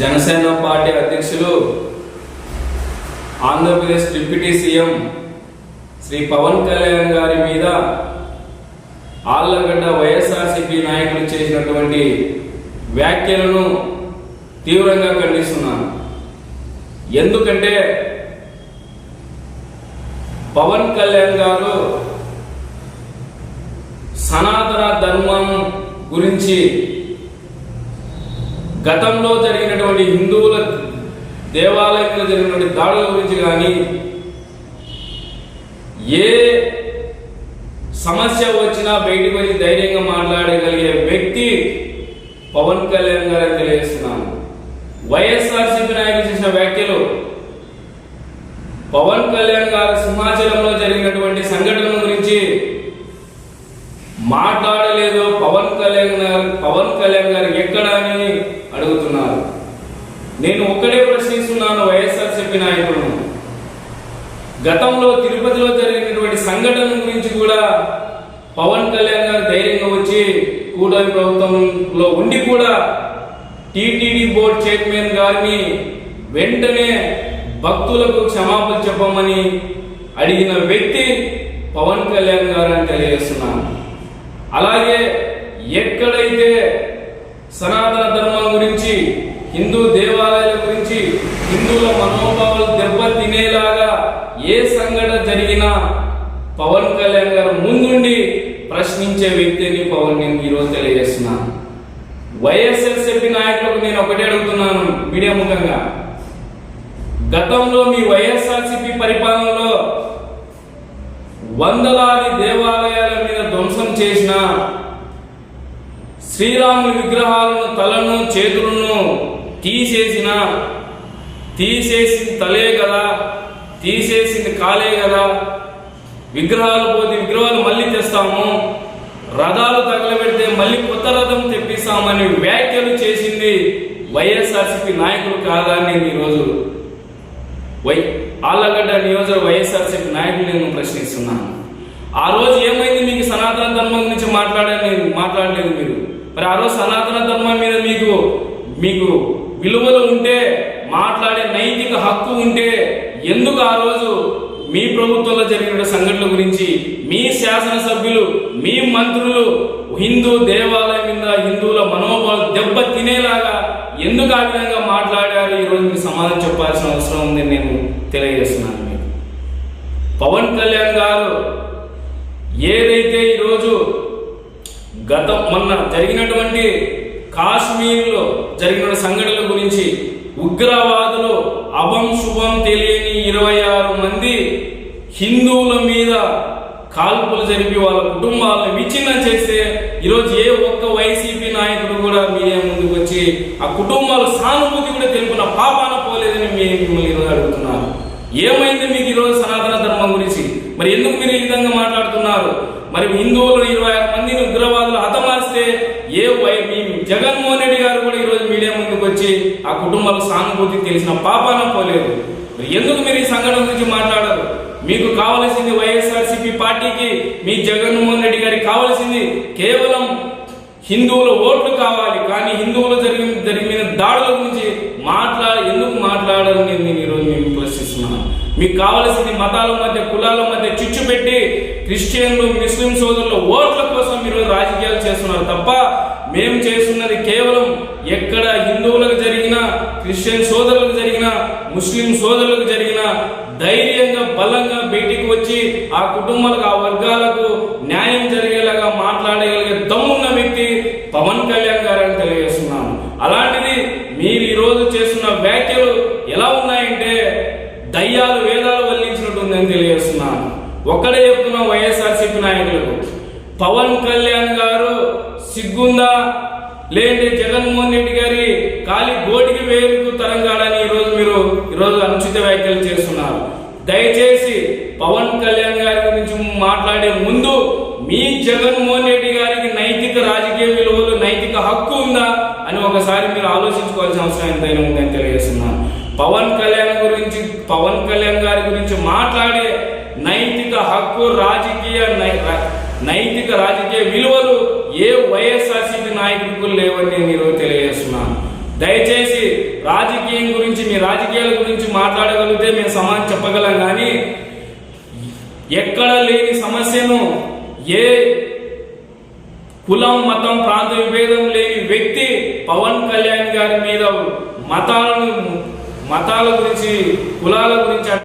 Janasena party అధ్యక్షులు Andhra Pradesh deputy CM Shri Pawan Kalyan గారి మీద ఆళ్ళగడ్డ వైఎస్ఆర్సీపీ నాయకులు చేసినటువంటి వ్యాఖ్యలను తీవ్రంగా ఖండిస్తున్నాను. ఎందుకంటే పవన్ కళ్యాణ్ గారు సనాతన ధర్మం గురించి గతంలో జరిగినటువంటి హిందువుల దేవాలయంలో జరిగినటువంటి దాడుల గురించి కానీ ఏ సమస్య వచ్చినా బయటకు వచ్చి ధైర్యంగా మాట్లాడగలిగే వ్యక్తి పవన్ కళ్యాణ్ గారు తెలియజేస్తున్నాను. వైఎస్ఆర్సీపీ నాయకులు చేసిన వ్యాఖ్యలు పవన్ కళ్యాణ్ గారు సింహాచలంలో జరిగినటువంటి సంఘటన గురించి మాట్లాడలేదు. పవన్ కళ్యాణ్ గారు పవన్ కళ్యాణ్ గారు ఎక్కడ అని అడుగుతున్నారు. నేను ఒక్కడే ప్రశ్నిస్తున్నాను వైఎస్ఆర్సీపీ నాయకులను గతంలో తిరుపతిలో జరిగినటువంటి సంఘటన గురించి కూడా పవన్ కళ్యాణ్ గారు ధైర్యంగా వచ్చి కూటమి ప్రభుత్వంలో ఉండి కూడా టీటీడీ బోర్డు చైర్మన్ గారిని వెంటనే భక్తులకు క్షమాపణ చెప్పమని అడిగిన వ్యక్తి పవన్ కళ్యాణ్ గారు అని తెలియజేస్తున్నాను. అలాగే ఎక్కడైతే సనాతన ధర్మం గురించి హిందూ దేవాలయాల గురించి హిందువుల మనోభావాలు దెబ్బతినేలాగా ఏ సంఘటన జరిగినా పవన్ కళ్యాణ్ గారు ముందుండి ప్రశ్నించే వ్యక్తిని పవన్ నేను ఈరోజు తెలియజేస్తున్నాను. వైఎస్ఆర్సీపీ నాయకులకు నేను ఒకటే అడుగుతున్నాను మీడియా ముఖంగా. గతంలో మీ వైఎస్ఆర్సీపీ పరిపాలనలో వందలాది దేవాలయాల మీద ధ్వంసం చేసిన శ్రీరాముని విగ్రహాలను తలను చేతులను తీసేసిన తీసేసింది తలే కదా తీసేసింది కాలే కదా. విగ్రహాలు పోతే విగ్రహాలు మళ్ళీ తెస్తాము. రథాలు తగలబెడితే మళ్ళీ కొత్త రథం తెప్పిస్తామని వ్యాఖ్యలు చేసింది వైఎస్ఆర్సీపీ నాయకులు కాదా నేను ఈరోజు వై ఆళ్ళగడ్డ నియోజక వైఎస్ఆర్సీపీ నాయకులు నేను ప్రశ్నిస్తున్నాను. ఆ రోజు ఏమైంది మీకు సనాతన ధర్మం గురించి మాట్లాడలేదు మాట్లాడలేదు మీరు? మరి ఆ రోజు సనాతన ధర్మం మీద మీకు మీకు విలువలు ఉంటే మాట్లాడే నైతిక హక్కు ఉంటే ఎందుకు ఆ రోజు మీ ప్రభుత్వంలో జరిగిన సంఘటనల గురించి మీ శాసనసభ్యులు మీ మంత్రులు హిందూ దేవాలయం మీద హిందువుల మనోభావం దెబ్బ తినేలాగా ఎందుకు ఆ విధంగా మాట్లాడారు? ఈరోజు మీరు సమాధానం చెప్పాల్సిన అవసరం ఉందని నేను తెలియజేస్తున్నాను మీకు. పవన్ కళ్యాణ్ గారు ఏదైతే ఈరోజు గత మొన్న జరిగినటువంటి కాశ్మీర్లో జరిగిన సంఘటనల గురించి ఉగ్రవాదులు అభం శుభం తెలియని ఇరవై ఆరు మంది హిందువుల మీద కాల్పులు జరిపి వాళ్ళ కుటుంబాలను విచ్ఛిన్నం చేస్తే ఈరోజు ఏ ఒక్క వైసీపీ నాయకుడు కూడా మీడియా ముందుకు వచ్చి ఆ కుటుంబాల సానుభూతి కూడా తెలుపున పాపాన పోలేదని మేము మిమ్మల్ని ఈరోజు అడుగుతున్నారు. ఏమైంది మీకు ఈరోజు సనాతన ధర్మం గురించి? మరి ఎందుకు మీరు ఈ విధంగా మాట్లాడుతున్నారు? మరి హిందువులు ఇరవై ఆరు మందిని ఉగ్రవాదులు హతమారిస్తే ఏ మీ జగన్మోహన్ రెడ్డి గారు కూడా ఈరోజు మీడియా ముందుకు వచ్చి ఆ కుటుంబాలకు సానుభూతి తెలిసిన పాపాన పోలేదు. మరి ఎందుకు మీరు ఈ సంఘటన గురించి మాట్లాడరు? మీకు కావలసింది వైఎస్ఆర్సీపీ పార్టీకి మీ జగన్మోహన్ రెడ్డి గారికి కావలసింది కేవలం హిందువుల ఓట్లు కావాలి. కానీ హిందువులు జరిగిన జరిగిన దాడుల గురించి మాట్లాడ ఎందుకు మాట్లాడరు? నేను ఈరోజు మేము మీకు కావలసింది మతాల మధ్య కులాల మధ్య చిచ్చు పెట్టి క్రిస్టియన్లు ముస్లిం సోదరుల ఓట్ల కోసం మీరు రాజకీయాలు చేస్తున్నారు తప్ప మేము చేస్తున్నది కేవలం ఎక్కడ హిందువులకు జరిగిన క్రిస్టియన్ సోదరులకు జరిగిన ముస్లిం సోదరులకు జరిగిన ధైర్యంగా బలంగా బయటికి వచ్చి ఆ కుటుంబాలకు ఆ వర్గాలకు న్యాయం జరిగేలాగా మాట్లాడగలిగే దమ్మున్న వ్యక్తి పవన్ కళ్యాణ్ గారు అని తెలియజేస్తున్నాను అలాంటిది మీరు ఈ రోజు చేస్తున్న వ్యాఖ్యలు ఎలా ఉన్నాయంటే దయ్యాలు వేదాలు వల్లించినట్టుందని తెలియజేస్తున్నాను. ఒక్కడే చెప్తున్నా వైఎస్ఆర్సీపీ నాయకులకు. పవన్ కళ్యాణ్ గారు సిగ్గుందా? లేదంటే జగన్మోహన్ రెడ్డి గారి కాలి గోటికి వేరుకు తరంగాడని ఈరోజు మీరు ఈరోజు అనుచిత వ్యాఖ్యలు చేస్తున్నారు. దయచేసి పవన్ కళ్యాణ్ గారి గురించి మాట్లాడే ముందు మీ జగన్మోహన్ రెడ్డి గారికి నైతిక రాజకీయ విలువలు నైతిక హక్కు ఉందా అని ఒకసారి మీరు ఆలోచించుకోవాల్సిన అవసరం ఎంతైనా ఉందని తెలియజేస్తున్నాను. పవన్ కళ్యాణ్ గురించి పవన్ కళ్యాణ్ గారి గురించి మాట్లాడే నైతిక హక్కు రాజకీయ నై- రా- నైతిక రాజకీయ విలువలు ఏ వైఎస్ఆర్సీపీ నాయకులకు లేవని నేను ఈరోజు తెలియజేస్తున్నాను. దయచేసి రాజకీయం గురించి మీ రాజకీయాల గురించి మాట్లాడగలిగితే మేము సమాధానం చెప్పగలం కానీ ఎక్కడ లేని సమస్యను ఏ కులం మతం ప్రాంత విభేదం లేని వ్యక్తి పవన్ కళ్యాణ్ గారి మీద మతాలను మతాల గురించి కులాల గురించి